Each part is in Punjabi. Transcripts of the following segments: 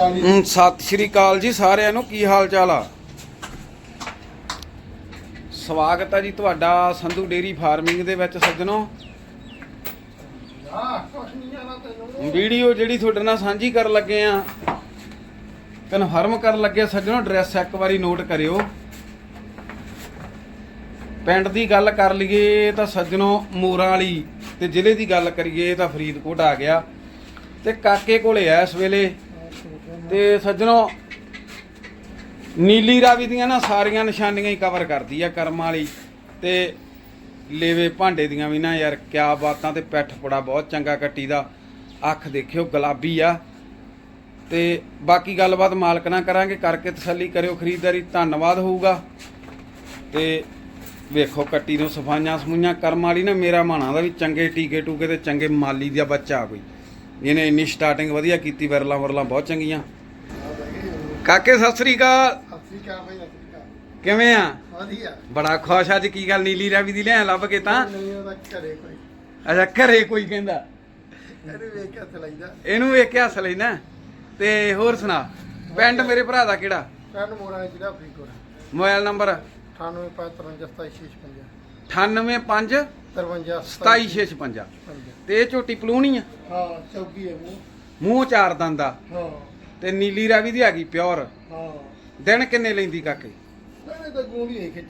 40 ਹਮ, ਸਤਿ ਸ਼੍ਰੀ ਅਕਾਲ ਜੀ ਸਾਰਿਆਂ ਨੂੰ ਕੀ ਹਾਲ ਚਾਲ ਆ? ਸਵਾਗਤ ਹੈ ਜੀ ਤੁਹਾਡਾ ਸੰਧੂ ਡੇਰੀ ਫਾਰਮਿੰਗ ਦੇ ਵਿੱਚ ਸੱਜਣੋ। ਆ ਕੁਛ ਨਹੀਂ ਆਣਾ ਤੈਨੂੰ। ਵੀਡੀਓ ਜਿਹੜੀ ਤੁਹਾਡੇ ਨਾਲ ਸਾਂਝੀ ਕਰਨ ਲੱਗੇ ਆ ਕਨਫਰਮ ਕਰਨ ਲੱਗੇ ਸੱਜਣੋ ਐਡਰੈਸ ਇੱਕ ਵਾਰੀ ਨੋਟ ਕਰਿਓ। ਪਿੰਡ ਦੀ ਗੱਲ ਕਰ ਲਈਏ ਤਾਂ ਸੱਜਣੋ ਮੋਰਾਂ ਵਾਲੀ ਤੇ ਜ਼ਿਲ੍ਹੇ ਦੀ ਗੱਲ ਕਰੀਏ ਤਾਂ ਫਰੀਦਕੋਟ ਆ ਗਿਆ। ਤੇ ਕਾਕੇ ਕੋਲੇ ਆ ਇਸ ਵੇਲੇ। ਤੇ ਸੱਜਣੋ, ਨੀਲੀ ਰਾਵੀ ਦੀਆਂ ਨਾ ਸਾਰੀਆਂ ਨਿਸ਼ਾਨੀਆਂ ਹੀ ਕਵਰ ਕਰਦੀ ਆ ਕਰਮ ਵਾਲੀ। ਤੇ ਲੇਵੇ ਭਾਂਡੇ ਦੀਆਂ ਵੀ ਨਾ ਯਾਰ, ਕਿਆ ਬਾਤਾਂ ਤੇ ਪੈਠ ਪੜਾ ਬਹੁਤ ਚੰਗਾ ਕੱਟੀ ਦਾ ਅੱਖ ਦੇਖਿਓ, ਗੁਲਾਬੀ ਆ। ਤੇ ਬਾਕੀ ਗੱਲਬਾਤ ਮਾਲਕ ਨਾਲ ਕਰਾਂਗੇ, ਕਰਕੇ ਤਸੱਲੀ ਕਰਿਓ ਖਰੀਦਦਾਰੀ, ਧੰਨਵਾਦ ਹੋਊਗਾ। ਤੇ ਵੇਖੋ ਕੱਟੀ ਨੂੰ ਸਫਾਈਆਂ ਸਮੂਈਆਂ, ਕਰਮ ਵਾਲੀ ਨਾ ਮੇਰਾ ਮਾਣਾ ਦਾ ਵੀ ਚੰਗੇ ਟੀਕੇ ਟੂਕੇ ਤੇ ਚੰਗੇ ਮਾਲੀ ਦਾ ਬੱਚਾ ਕੋਈ। ਇਹਨੇ ਇੰਨੀ ਸਟਾਰਟਿੰਗ ਵਧੀਆ ਕੀਤੀ ਵਰਲਾ ਵਰਲਾ ਬਹੁਤ ਚੰਗੀਆਂ। ਕਾਕੇ ਸਤਿ ਸ੍ਰੀ ਅਕਾਲ। ਅਫਰੀਕਾ ਭਾਈ ਅਫਰੀਕਾ ਕਿਵੇਂ ਆ? ਵਧੀਆ। ਬੜਾ ਖੁਸ਼ ਅੱਜ ਕੀ ਗੱਲ ਨੀਲੀ ਰਾਵੀ ਦੀ ਲਿਆ ਲੱਭ ਕੇ ਤਾਂ? ਨਹੀਂ ਉਹਦਾ ਘਰੇ ਕੋਈ। ਅੱਛਾ ਘਰੇ ਕੋਈ ਕਹਿੰਦਾ। ਇਹਨੂੰ ਵੇਖ ਕੇ ਹੱਥ ਲਾਈਦਾ। ਇਹਨੂੰ ਵੇਖ ਕੇ ਹੱਸ ਨਾ ਤੇ ਹੋਰ ਸੁਣਾ ਪਿੰਡ ਮੇਰੇ ਭਰਾ ਦਾ ਕਿਹੜਾ? ਪੈਨ ਮੋਰਾ ਜਿਹੜਾ ਫਰੀਕੋਟ ਮੋਬਾਈਲ ਨੰਬਰ? 9853575655 985 53 27655 ਤੇ ਇਹ ਝੋਟੀ ਪਲੂਣੀ ਆ? ਹਾਂ ਚੌਕੀ ਹੈ ਮੂੰਹ। ਮੂੰਹ ਚਾਰ ਦੰਦ ਆ। ਹਾਂ। ਤੇ ਨੀਲੀ ਰਾਵੀ ਦੀ ਹੈਗੀ ਪਿਓਰ। ਹਾਂ। ਦਿਨ ਕਿੰਨੇ ਲੈਂਦੀ ਕਾਕੇ? ਤਾਂ ਗੂੰਗੀ ਹੈ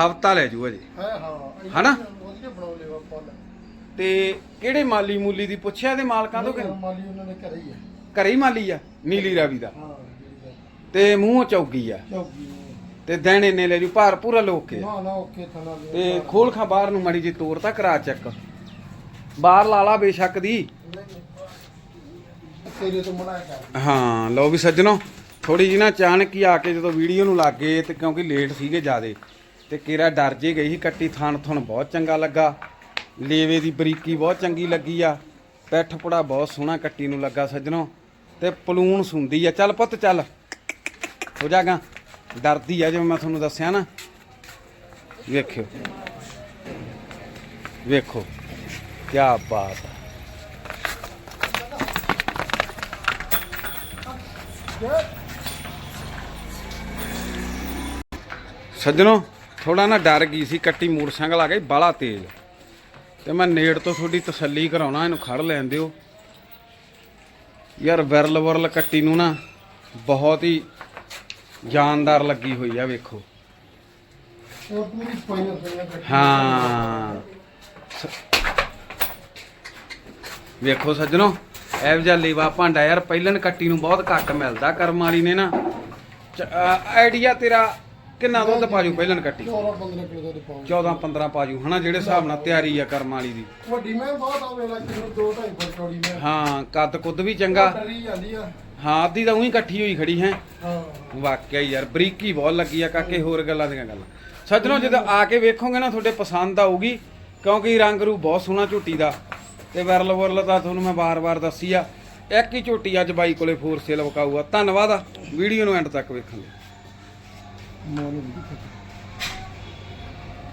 ਹਫਤਾ ਲੈ ਜੂ ਅਜੇ ਹੈ ਹਾਂ। ਹਨਾ? ਵਧੀਆ ਬਣਾਉ ਲਿਆ ਫੁੱਲ ਤੇ। ਕਿਹੜੇ ਮਾਲੀ ਮੂਲੀ ਦੀ ਪੁੱਛਿਆ ਤੇ ਮਾਲਕਾਂ ਤੋਂ ਕਿ ਮਾਲੀ ਉਹਨਾਂ ਦੇ ਘਰੇ ਹੀ ਘਰੇ ਹੀ ਮਾਲੀ ਆ ਨੀਲੀ ਰਾਵੀ ਦਾ। ਹਾਂ ਤੇ ਮੂੰਹ ਚੌਗੀ ਆ। ਚੌਕੀ ਤੇ ਦਿਨ ਇੰਨੇ ਲੈ ਜੂ ਭਾਰ ਪੂਰਾ ਲੋਕ ਕੇ। ਨਾ ਨਾ ਓਕੇ ਥਣਾ ਤੇ ਖੋਲ ਖਾ ਬਾਹਰ ਨੂੰ ਮੜੀ ਜੀ ਤੋਰ ਤਾਂ ਕਰਾ ਚੱਕ। ਬਾਹਰ ਲਾ ਲਾ ਬੇਸ਼ੱਕ ਦੀ। ਤੇਰੇ ਤੋਂ ਮਨਾ ਕਰ। ਹਾਂ ਲਓ ਵੀ ਸੱਜਣੋ ਥੋੜੀ ਜੀ ਨਾ ਅਚਾਨਕ ਹੀ ਆ ਕੇ ਜਦੋਂ ਵੀਡੀਓ ਨੂੰ ਲੱਗੇ ਤੇ ਕਿਉਂਕਿ ਲੇਟ ਸੀਗੇ ਜਿਆਦੇ ਤੇ ਕੇਰਾ ਡਰ ਜੇ ਗਈ ਸੀ ਕੱਟੀ ਥਾਣ ਥਣ ਬਹੁਤ ਚੰਗਾ ਲੱਗਾ। ਲੇਵੇ ਦੀ ਬਰੀਕੀ ਬਹੁਤ ਚੰਗੀ ਲੱਗੀ ਆ ਪੈਠ ਪੁੜਾ ਬਹੁਤ ਸੋਹਣਾ ਕੱਟੀ ਨੂੰ ਲੱਗਾ ਸੱਜਣੋ ਤੇ ਪਲੂਣ ਸੁੰਦੀ ਆ। ਚੱਲ ਪੁੱਤ ਚੱਲ। ਹੋ ਜਾਗਾ। ਡਰਦੀ ਆ, ਜਿਵੇਂ ਮੈਂ ਤੁਹਾਨੂੰ ਦੱਸਿਆ ਨਾ। ਵੇਖਿਓ। ਵੇਖੋ ਕੀ ਬਾਤ ਆ। ਸੱਜਣੋ ਥੋੜਾ ਨਾ ਡਰ ਗਈ ਸੀ, ਕੱਟੀ ਮੋਟਰਸਾਈਕਲ ਆ ਗਈ ਬਾਲਾ ਤੇਜ਼। ਤੇ ਮੈਂ ਨੇੜ ਤੋਂ ਤੁਹਾਡੀ ਤਸੱਲੀ ਕਰਾਉਣਾ, ਇਹਨੂੰ ਖੜ ਲੈਣ ਦਿਓ। ਯਾਰ ਵਿਰਲ ਵਰਲ ਕੱਟੀ ਨੂੰ ਨਾ, ਬਹੁਤ ਹੀ ਜਾਨਦਾਰ ਲੱਗੀ ਹੋਈ ਆ ਵੇਖੋ। ਉਹ ਪੂਰੀ ਹਾਂ। ਵੇਖੋ ਸੱਜਣੋ ਇਹ ਜਿਹਾ ਲੇਵਾ ਭਾਂਡਾ ਯਾਰ ਪਹਿਲਨ ਕੱਟੀ ਨੂੰ ਬਹੁਤ ਘੱਟ ਮਿਲਦਾ ਕਰਮ ਵਾਲੀ ਨੇ ਨਾ। ਆਈਡੀਆ ਤੇਰਾ ਕਿੰਨਾ ਦੁੱਧ ਪਾਜੂ ਪਹਿਲਨ ਕੱਟੀ? 14 15 ਕਿਲੋ ਦੇ ਪਾਉ 14 15 ਪਾਜੂ ਹਨਾ ਜਿਹੜੇ ਹਿਸਾਬ ਨਾਲ ਤਿਆਰੀ ਆ ਕਰਮ ਵਾਲੀ ਦੀ। ਵੱਡੀ ਮੈਂ ਬਹੁਤ ਆਵੇ ਲੱਗ ਕਿਲੋ 2 2.5 ਫੁੱਟ ਚੌੜੀ ਮੈਂ। ਹਾਂ ਕੱਦ ਕੁੱਦ ਵੀ ਚੰਗਾ। ਡਰੀ ਜਾਂਦੀ ਆ। ਹਾਂ ਅੱਧੀ ਤਾਂ ਉਹੀ ਇਕੱਠੀ ਹੋਈ ਖੜੀ ਹੈ। ਹਾਂ। ਵਾਕਿਆ ਹੀ ਯਾਰ ਬਰੀਕੀ ਬਹੁਤ ਲੱਗੀ ਆ ਕਾਕੇ ਹੋਰ ਗੱਲਾਂ ਦੀਆਂ ਗੱਲਾਂ। ਸੱਜਣੋ ਜਦੋਂ ਆ ਕੇ ਵੇਖੋਗੇ ਨਾ ਤੁਹਾਡੇ ਪਸੰਦ ਆਊਗੀ ਕਿਉਂਕਿ ਰੰਗ ਰੂ ਬਹੁਤ ਸੋਹਣਾ ਝੋਟੀ ਦਾ। ਤੇ ਵਿਰਲ ਵਰਲ ਤਾਂ ਤੁਹਾਨੂੰ ਮੈਂ ਵਾਰ-ਵਾਰ ਦੱਸੀ ਆ ਇੱਕ ਹੀ ਝੋਟੀ ਅੱਜ ਬਾਈ ਕੋਲੇ ਫੋਰ ਸੇਲ ਵਕਾਊਗਾ। ਧੰਨਵਾਦ ਆ ਵੀਡੀਓ ਨੂੰ ਐਂਡ ਤੱਕ ਵੇਖਣ ਲਈ।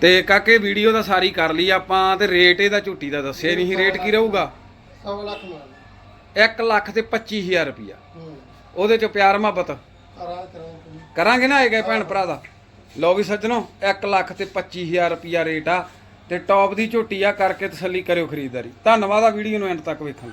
ਤੇ ਕਾਕੇ ਵੀਡੀਓ ਤਾਂ ਸਾਰੀ ਕਰ ਲਈ ਆਪਾਂ ਤੇ ਰੇਟ ਇਹਦਾ ਝੋਟੀ ਦਾ ਦੱਸਿਆ ਨਹੀਂ ਰੇਟ ਕੀ ਰਹੂਗਾ? ਸਵਾ ਲੱਖ ਮਾਰ 1 ਲੱਖ ਤੇ 25000 ਰੁਪਿਆ ਹੂੰ। ਉਹਦੇ ਚ ਪਿਆਰ ਮੁਹੱਬਤ। ਕਰਾਂਗੇ ਨਾ ਇਹ ਗਏ ਭੈਣ ਭਰਾ ਦਾ। ਲਓ ਵੀ ਸੱਜਣੋ 1 ਲੱਖ ਤੇ 25000 ਰੁਪਿਆ ਰੇਟ ਆ। ਤੇ ਟੌਪ ਦੀ ਝੋਟੀ ਆ ਕਰਕੇ ਤਸੱਲੀ ਕਰਿਓ ਖਰੀਦਦਾਰੀ। ਧੰਨਵਾਦ ਆ ਵੀਡੀਓ ਨੂੰ ਐਂਡ ਤੱਕ ਵੇਖਣ